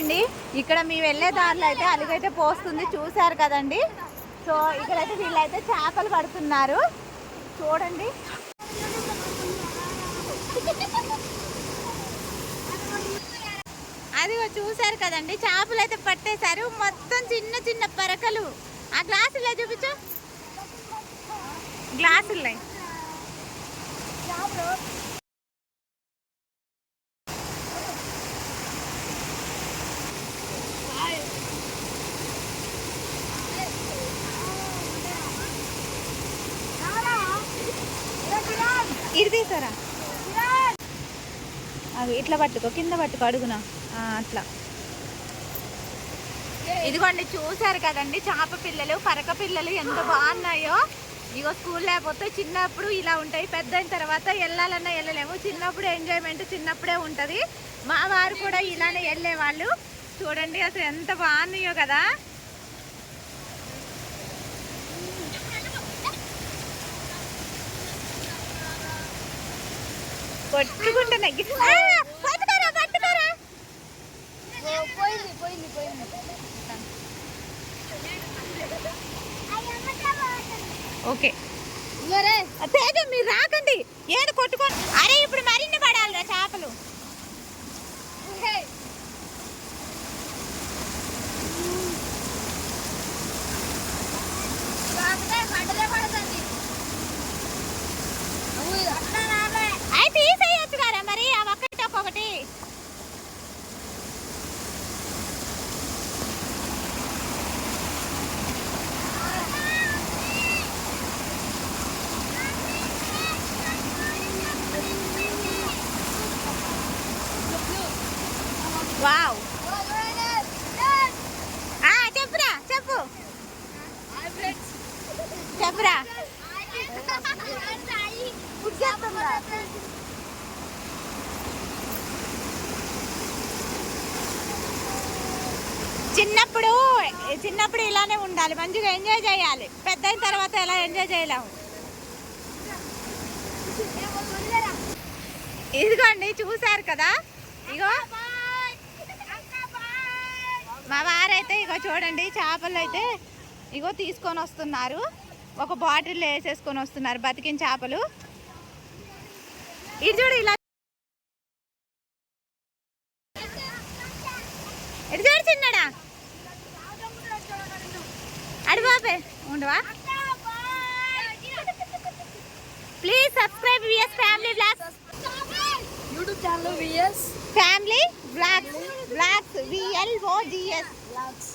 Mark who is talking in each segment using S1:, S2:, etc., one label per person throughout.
S1: అండి ఇక్కడ మేము వెళ్ళే దారిలో అయితే అలుగైతే పోస్తుంది. చూశారు కదండి. సో ఇక్కడైతే వీళ్ళైతే చేపలు పడుతున్నారు. చూడండి. అదిగో చూశారు కదండి. చేపలు అయితే పట్టేశారు. మొత్తం చిన్న చిన్న పరకలు. ఆ గ్లాసులే చూపించు? గ్లాసుల్లో ఇది అవి ఇట్లా పట్టుకో కింద పట్టుకో అడుగునా. అట్లా. ఇదిగోండి చూశారు కదండి చేప పిల్లలు పరక పిల్లలు ఎంత బాగున్నాయో. ఇగో స్కూల్ లేకపోతే చిన్నప్పుడు ఇలా ఉంటాయి. పెద్ద అయిన తర్వాత వెళ్ళాలన్నా వెళ్ళలేము చిన్నప్పుడు ఎంజాయ్మెంట్ చిన్నప్పుడే ఉంటుంది. మా వారు కూడా ఇలానే వెళ్ళేవాళ్ళు చూడండి అసలు ఎంత బాగున్నాయో కదా. పట్టుకోరా
S2: పోయింది పోయింది పోయింది.
S1: ఓకే.
S2: మీరు
S1: రాకండి. ఏడు కొట్టుకోండి అరే ఇప్పుడు మరిన్ని పడాలిరా చేపలు
S2: పంటలే పడుతుంది అట్లా రాలే
S1: అవి తీసేయచ్చు కదా మరి ఆ ఒక్కటి ఒక్కొక్కటి వావ్ ఆ, ah, చెప్పురా చెప్పు. చెప్పురా. చిన్నప్పుడు చిన్నప్పుడు ఇలానే ఉండాలి. మంచిగా ఎంజాయ్ చేయాలి. పెద్ద అయిన తర్వాత ఎలా ఎంజాయ్ చేయలేము. ఇదిగోండి చూశారు కదా? ఇగో. మా వారైతే ఇగో చూడండి చేపలు అయితే ఇగో తీసుకొని వస్తున్నారు. ఒక బాటిల్ వేసేసుకొని వస్తున్నారు బతికిన చేపలు. ఇది చూడు ఇలా ఇటు చూడు చిన్నడా అడి బాబే ఉండవా please subscribe VS family vlogs
S2: YouTube channel VS
S1: family vlogs vlogs VLOGS
S2: vlogs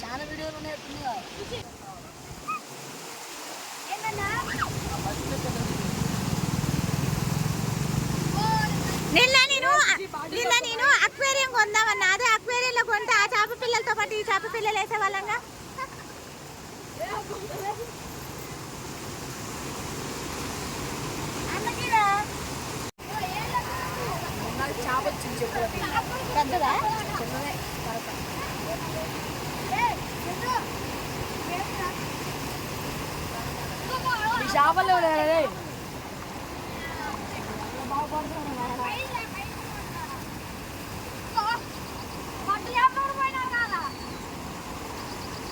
S2: చాలా వీడియోలు ఉన్నాయి
S1: నిన్న నేను నిన్న నేను అక్వేరియం కొందామన్నా. అదే అక్వేరియంలో కొంటే ఆ చేప పిల్లలతో పాటు ఈ చేప పిల్లలు వేసేవాళ్ళంగా
S2: నాకు చేప వచ్చింది చెప్పు
S1: పెద్దదా?
S2: చిన్నదే పరక చేపలు లేరే?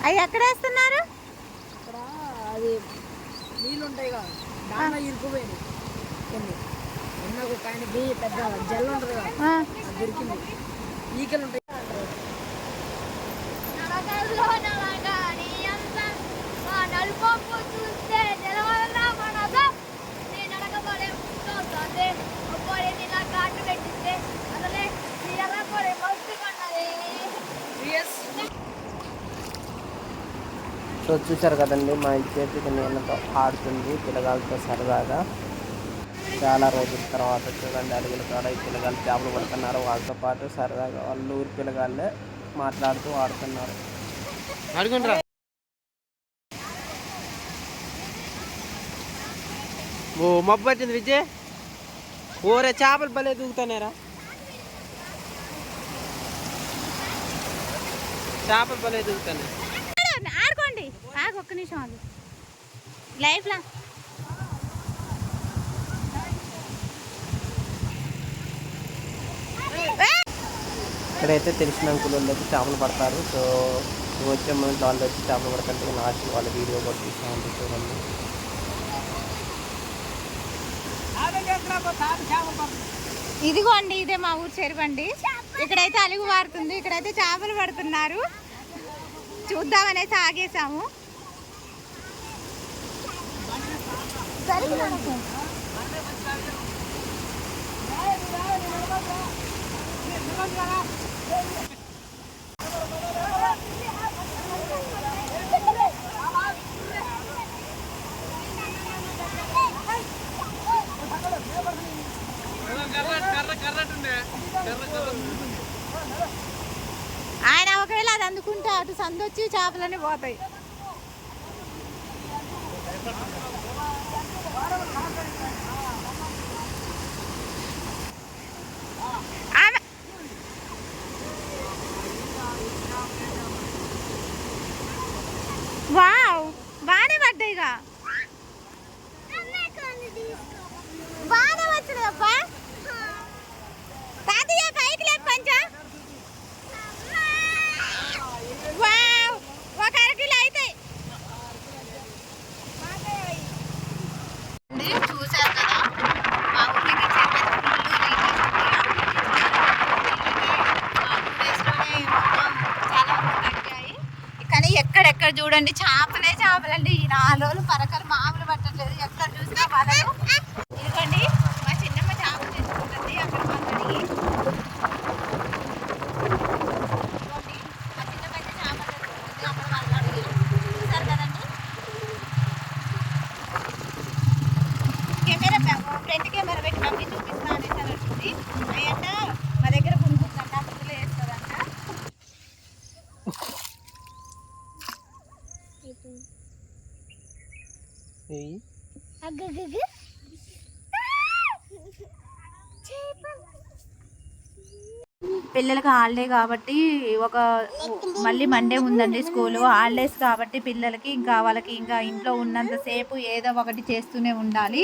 S1: అవి ఎక్కడ వేస్తున్నారు?
S2: అది నీళ్ళు ఉంటాయి కదా దాంట్లో ఇరుకుపోయింది
S3: నేను
S4: సో చూసారు కదండి మా చేతికి నీళ్ళతో ఆడుతుంది పిల్లగాలతో సరదాగా. చాలా రోజుల తర్వాత చూడండి అడుగుల కాడ ఈ పిల్లగాలు చేపలు పడుతున్నారు. వాళ్ళతో పాటు సరదాగా వాళ్ళు ఊరి పిల్లగాళ్ళే మాట్లాడుతూ ఆడుతున్నారు. ఓ మబ్బు పట్టింది విజయ్. ఓరే చేపలు భలే దూకుతానేరా చేపలు భలే దూకుతానే
S1: ఆడుకోండి. ఆగు ఒక్క నిమిషం ఆగు. లైఫ్
S4: ఇక్కడైతే తెలిసిన అంకులు వచ్చి చేపలు పడతారు. సో వచ్చే ముందు వాళ్ళు వచ్చి చేపలు పడతారు లాస్ట్ వాళ్ళ వీడియో కూడా తీస్తా చూడండి.
S1: ఇదిగో ఇదిగోండి ఇదే మా ఊరు చెరువండి. ఇక్కడైతే అలుగు వారుతుంది. ఇక్కడైతే చేపలు పడుతున్నారు. చూద్దామనేసి ఆగేసాము. ఆయన ఒకవేళ అది అందుకుంటే అటు సందొచ్చి చేపలన్నీ పోతాయి. ఆమె వావ్ బాగానే పడ్డాయిగా పిల్లలకి హాలిడే కాబట్టి ఒక మళ్ళీ మండే ఉందండి స్కూలు. హాలిడేస్ కాబట్టి పిల్లలకి ఇంకా వాళ్ళకి ఇంకా ఇంట్లో ఉన్నంతసేపు ఏదో ఒకటి చేస్తూనే ఉండాలి.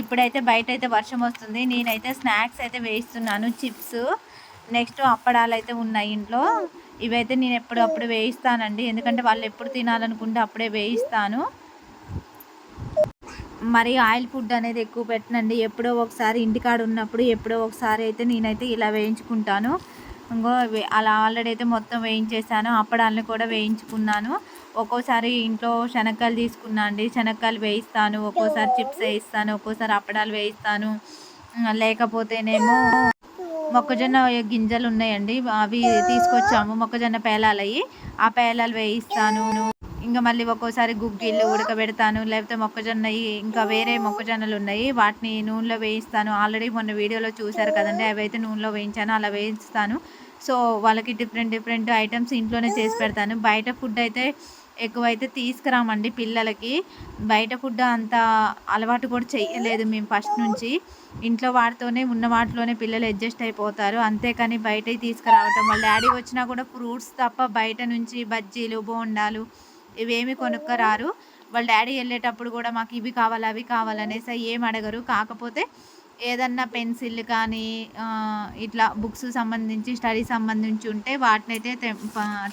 S1: ఇప్పుడైతే బయట అయితే వర్షం వస్తుంది. నేనైతే స్నాక్స్ అయితే వేయిస్తున్నాను చిప్స్. నెక్స్ట్ అప్పడాలు అయితే ఉన్నాయి ఇంట్లో. ఇవైతే నేను ఎప్పుడప్పుడు వేయిస్తానండి. ఎందుకంటే వాళ్ళు ఎప్పుడు తినాలనుకుంటే అప్పుడే వేయిస్తాను. మరి ఆయిల్ ఫుడ్ అనేది ఎక్కువ పెట్టనండి. ఎప్పుడో ఒకసారి ఇంటికాడ ఉన్నప్పుడు ఎప్పుడో ఒకసారి అయితే నేనైతే ఇలా వేయించుకుంటాను. ఇంకో అలా ఆల్రెడీ అయితే మొత్తం వేయించేసాను. అప్పడాలను కూడా వేయించుకున్నాను. ఒక్కోసారి ఇంట్లో శనక్కాయలు తీసుకున్నా అండి. శనక్కాయలు వేయిస్తాను. ఒక్కోసారి చిప్స్ వేయిస్తాను. ఒక్కోసారి అప్పడాలు వేయిస్తాను. లేకపోతేనేమో మొక్కజొన్న గింజలు ఉన్నాయండి. అవి తీసుకొచ్చాము. మొక్కజొన్న పేలాలయ్యి. ఆ పేలాలు వేయిస్తాను. ఇంకా మళ్ళీ ఒక్కోసారి గుగ్గిళ్ళు ఉడకబెడతాను లేకపోతే మొక్కజొన్న ఇంకా వేరే మొక్కజొన్నలు ఉన్నాయి. వాటిని నూనెలో వేయిస్తాను. ఆల్రెడీ మొన్న వీడియోలో చూశారు కదండి అవి అయితే నూనెలో వేయించాను అలా వేయిస్తాను. సో వాళ్ళకి డిఫరెంట్ డిఫరెంట్ ఐటమ్స్ ఇంట్లోనే చేసి పెడతాను. బయట ఫుడ్ అయితే ఎక్కువైతే తీసుకురామండి పిల్లలకి. బయట ఫుడ్ అంత అలవాటు కూడా చేయలేదు మేము ఫస్ట్ నుంచి. ఇంట్లో వాటితోనే ఉన్న వాటిలోనే పిల్లలు అడ్జస్ట్ అయిపోతారు. అంతేకాని బయట తీసుకురావటం. వాళ్ళ డాడీ వచ్చినా కూడా ఫ్రూట్స్ తప్ప బయట నుంచి బజ్జీలు బోండాలు ఇవేమి కొనుక్కరారు. వాళ్ళ డాడీ వెళ్ళేటప్పుడు కూడా మాకు ఇవి కావాలి అవి కావాలనేసి ఏం అడగరు. కాకపోతే ఏదన్నా పెన్సిల్ కానీ ఇట్లా బుక్స్ సంబంధించి స్టడీ సంబంధించి ఉంటే వాటిని అయితే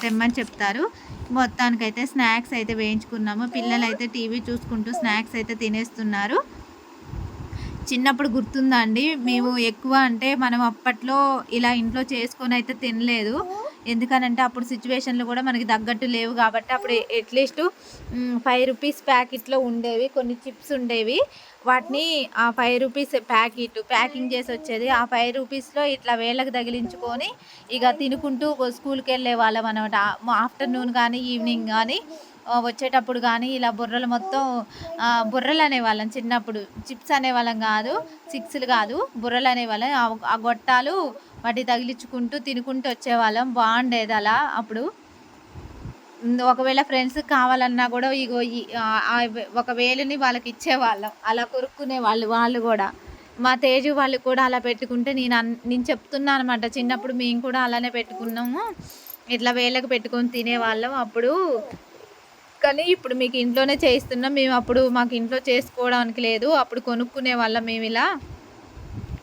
S1: తెమ్మని చెప్తారు. మొత్తానికైతే స్నాక్స్ అయితే వేయించుకున్నాము. పిల్లలు అయితే టీవీ చూసుకుంటూ స్నాక్స్ అయితే తినేస్తున్నారు. చిన్నప్పుడు గుర్తుందండి మేము ఎక్కువ అంటే మనం అప్పట్లో ఇలా ఇంట్లో చేసుకొని అయితే తినలేదు. ఎందుకనంటే అప్పుడు సిచ్యువేషన్లు కూడా మనకి తగ్గట్టు లేవు కాబట్టి అప్పుడు అట్లీస్ట్ ఫైవ్ రూపీస్ ప్యాకెట్లో ఉండేవి కొన్ని చిప్స్ ఉండేవి. వాటిని ఆ ఫైవ్ రూపీస్ ప్యాకెట్ ప్యాకింగ్ చేసి వచ్చేది. ఆ ఫైవ్ రూపీస్లో ఇట్లా వేళ్ళకి తగిలించుకొని ఇక తినుకుంటూ స్కూల్కి వెళ్ళే వాళ్ళం అనమాట ఆఫ్టర్నూన్ కానీ ఈవినింగ్ కానీ వచ్చేటప్పుడు కానీ ఇలా బుర్రలు మొత్తం బుర్రలు అనేవాళ్ళం చిన్నప్పుడు. చిప్స్ అనేవాళ్ళం కాదు సిక్స్లు కాదు బుర్రలు అనేవాళ్ళం. ఆ గొట్టాలు వాటి తగిలించుకుంటూ తినుకుంటూ వచ్చేవాళ్ళం. బాగుండేది అలా అప్పుడు. ఒకవేళ ఫ్రెండ్స్ కావాలన్నా కూడా ఇగో ఈ ఒక వేలుని వాళ్ళకి ఇచ్చేవాళ్ళం. అలా కొరుక్కునే వాళ్ళు వాళ్ళు కూడా. మా తేజు వాళ్ళు కూడా అలా పెట్టుకుంటే నేను అన్- నేను చెప్తున్నా అనమాట చిన్నప్పుడు మేము కూడా అలానే పెట్టుకున్నాము. ఇట్లా వేళ్ళకి పెట్టుకొని తినేవాళ్ళం అప్పుడు. కానీ ఇప్పుడు మీకు ఇంట్లోనే చేయిస్తున్నాం. మేము అప్పుడు మాకు ఇంట్లో చేసుకోవడానికి లేదు. అప్పుడు కొనుక్కునే వాళ్ళం మేము ఇలా.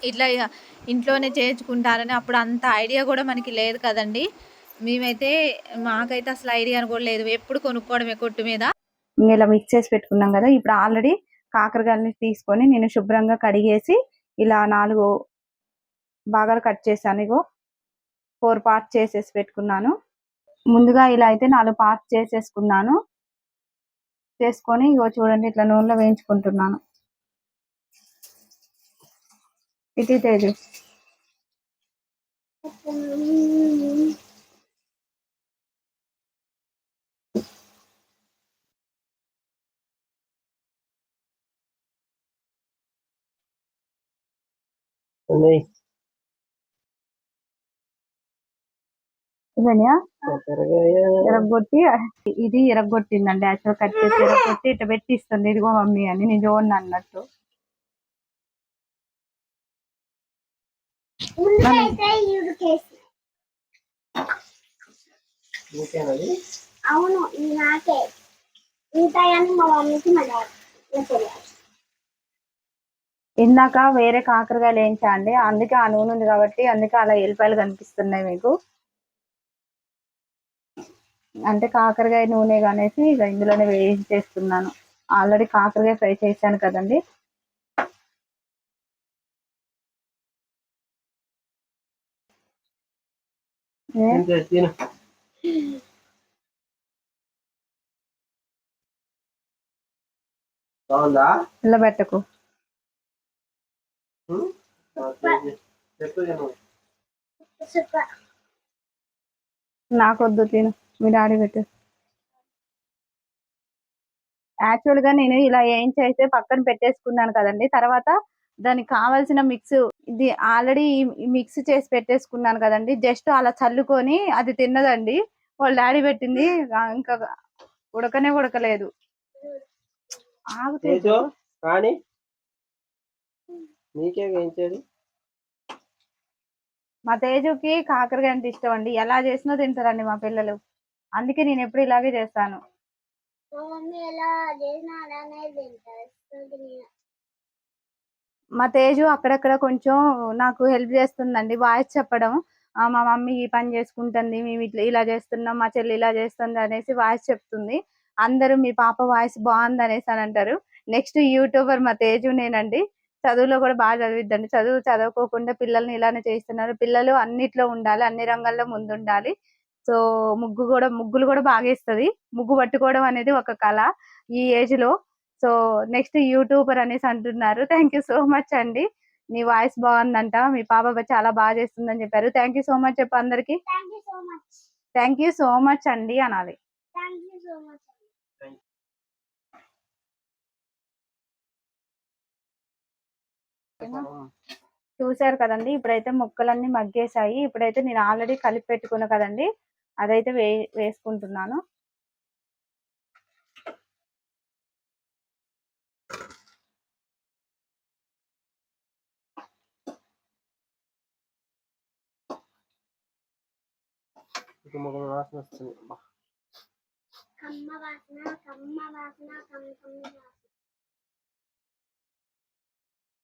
S1: ఇట్లా ఇక
S5: ఇంట్లోనే చేయించుకుంటారని అప్పుడు అంత ఐడియా కూడా మనకి లేదు కదండి. మేమైతే మాకైతే అసలు ఐడియా కూడా లేదు. ఎప్పుడు కొనుక్కోవడమే కొట్టు మీద. ఇలా మిక్స్ చేసి పెట్టుకున్నాం కదా. ఇప్పుడు ఆల్రెడీ కాకరకాయలని తీసుకొని నేను శుభ్రంగా కడిగేసి ఇలా నాలుగు భాగాలు కట్ చేశాను. ఇగో ఫోర్ పార్ట్స్ చేసేసి పెట్టుకున్నాను. ముందుగా ఇలా అయితే నాలుగు పార్ట్స్ చేసేసుకున్నాను. చేసుకొని ఇగో చూడండి ఇట్లా నూనెలో వేయించుకుంటున్నాను. ఇవన్నీ
S4: కాకరకాయ
S5: ఎరగొట్టి ఇది ఎరగొట్టిందండి యాక్చువల్ కట్ చేసి ఎరగొట్టి ఇట్లా పెట్టి ఇస్తుంది ఇదిగో మమ్మీ అని నేను చూడండి అన్నట్టు.
S3: అవును ఇది నాకే. ఉంటాయని మా మమ్మీకి మా డాడీ తెలియాలి.
S5: ఇందాక వేరే కాకరకాయలు వేయించా అండి? అందుకే ఆ నూనె ఉంది కాబట్టి అందుకే అలా ఎల్లిపాయలు కనిపిస్తున్నాయి మీకు. అంటే కాకరకాయ నూనె అనేసి ఇక ఇందులోనే వేయించేస్తున్నాను. ఆల్రెడీ కాకరకాయ ఫ్రై చేశాను కదండి.
S4: తిను బాగుందా తిను
S3: సూపర్
S5: నాకొద్దు తిను. మీ డాడీ పెట్టు. యాక్చువల్గా నేను ఇలా ఏం చేస్తే పక్కన పెట్టేసుకున్నాను కదండి. తర్వాత దానికి కావాల్సిన మిక్స్ ఇది ఆల్రెడీ మిక్స్ చేసి పెట్టేసుకున్నాను కదండి. జస్ట్ అలా చల్లుకొని అది తిన్నదండి. వాళ్ళ డాడీ పెట్టింది. ఇంకా ఉడకనే ఉడకలేదు.
S4: కానీ నీకే వేయించేది
S5: మా తేజుకి కాకరకాయ అంటే ఇష్టం అండి. ఎలా చేసినా తింటారండి మా పిల్లలు. అందుకే నేను ఎప్పుడు ఇలాగే చేస్తాను.
S3: మా
S5: తేజు అక్కడక్కడ కొంచెం నాకు హెల్ప్ చేస్తుందండి వాయిస్ చెప్పడం. మా మమ్మీ ఈ పని చేసుకుంటుంది మేము ఇట్లా ఇలా చేస్తున్నాం మా చెల్లి ఇలా చేస్తుంది అనేసి వాయిస్ చెప్తుంది. అందరూ మీ పాప వాయిస్ బాగుంది అనేసి అని అంటారు. నెక్స్ట్ యూట్యూబర్ మా తేజు నేనండి. చదువులో కూడా బాగా చదివిద్దండి. చదువు చదువుకోకుండా పిల్లల్ని ఇలానే చేస్తున్నారు పిల్లలు అన్నిట్లో ఉండాలి అన్ని రంగాల్లో ముందు ఉండాలి సో ముగ్గు కూడా ముగ్గులు కూడా బాగా ఇస్తుంది ముగ్గు పట్టుకోవడం అనేది ఒక కళ ఈ ఏజ్లో సో నెక్స్ట్ యూట్యూబర్ అనేసి అంటున్నారు. థ్యాంక్ యూ సో మచ్ అండి. నీ వాయిస్ బాగుందంట. మీ పాప చాలా బాగా చేస్తుందని చెప్పారు. థ్యాంక్ యూ సో మచ్ చెప్పు అందరికి. Thank you so much. అండి అనాలి. చూసారు కదండి ఇప్పుడైతే ముక్కలన్నీ మగ్గేసాయి ఇప్పుడైతే నేను ఆల్రెడీ కలిపి పెట్టుకున్నా కదండి. అదైతే వే వేసుకుంటున్నాను.
S4: ఇక ముఖం వాసన వస్తుంది
S3: కమ్మ వాసన కమ్మ వాసన కమ్మ కమ్మ వాసన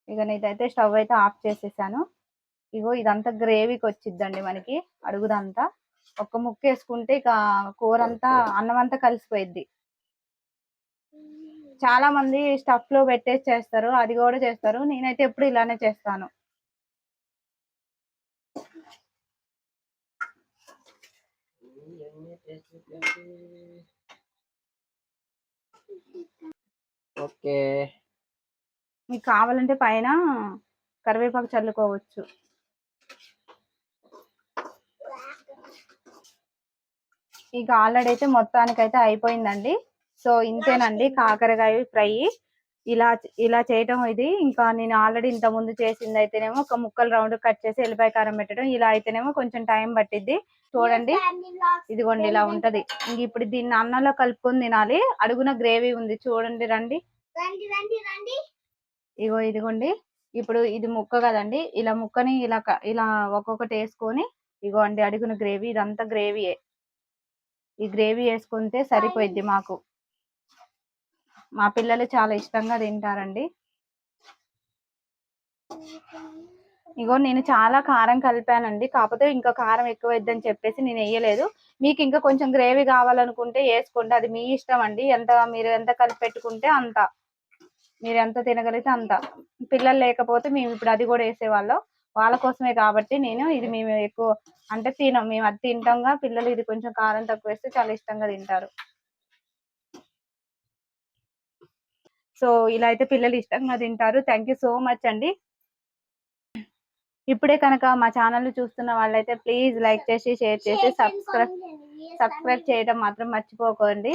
S5: ఇక నేనైతే స్టవ్ అయితే ఆఫ్ చేసేసాను. ఇగో ఇదంతా గ్రేవీకి వచ్చిద్దండి మనకి. అడుగుదంతా. ఒక్క ముక్క వేసుకుంటే ఇక కూర అంతా అన్నం అంతా కలిసిపోయిద్ది. చాలా మంది స్టఫ్లో పెట్టేసి చేస్తారు. అది కూడా చేస్తారు. నేనైతే ఎప్పుడు ఇలానే చేస్తాను.
S4: ఓకే.
S5: మీకు కావాలంటే పైన కరివేపాకు చల్లుకోవచ్చు. ఇక ఆల్రెడీ అయితే మొత్తానికైతే అయిపోయిందండి. సో ఇంతేనండి కాకరకాయ ఫ్రై. ఇలా ఇలా చేయటం ఇది. ఇంకా నేను ఆల్రెడీ ఇంత ముందు చేసింది అయితేనేమో ఒక ముక్కలు రౌండ్ కట్ చేసి ఎల్లిపాయ కారం పెట్టడం. ఇలా అయితేనేమో కొంచెం టైం పట్టిద్ది. చూడండి. ఇదిగోండి ఇలా ఉంటది. ఇంక ఇప్పుడు దీన్ని అన్నంలో కలుపుకొని తినాలి. అడుగున గ్రేవీ ఉంది. చూడండి రండి. ఇగో ఇదిగోండి. ఇప్పుడు ఇది ముక్క కదండి. ఇలా ముక్కని ఇలా ఇలా ఒక్కొక్కటి వేసుకొని ఇగో అండి అడుగున గ్రేవీ. ఇదంతా గ్రేవీయే. ఈ గ్రేవీ వేసుకుంటే సరిపోయిద్ది మాకు. మా పిల్లలు చాలా ఇష్టంగా తింటారండి. ఇగో నేను చాలా కారం కలిపానండి. కాకపోతే ఇంకా కారం ఎక్కువ అని చెప్పేసి నేను వేయలేదు మీకు ఇంకా కొంచెం గ్రేవీ కావాలనుకుంటే వేసుకోండి. అది మీ ఇష్టం అండి. ఎంత మీరు ఎంత కలిపి పెట్టుకుంటే అంత. మీరు ఎంత తినగలిగితే అంత. పిల్లలు లేకపోతే మేము ఇప్పుడు అది కూడా వేసేవాళ్ళం. వాళ్ళ కోసమే కాబట్టి నేను ఇది మేము ఎక్కువ అంటే తినం. మేము అది తింటాంగా పిల్లలు ఇది కొంచెం కారం తక్కువ వేస్తే చాలా ఇష్టంగా తింటారు. సో ఇలా అయితే పిల్లలు ఇష్టంగా తింటారు. థ్యాంక్ యూ సో మచ్ అండి. ఇప్పుడే కనుక మా ఛానల్ చూస్తున్న వాళ్ళైతే ప్లీజ్ లైక్ చేసి షేర్ చేసి సబ్స్క్రైబ్ సబ్స్క్రైబ్ చేయడం మాత్రం మర్చిపోకండి.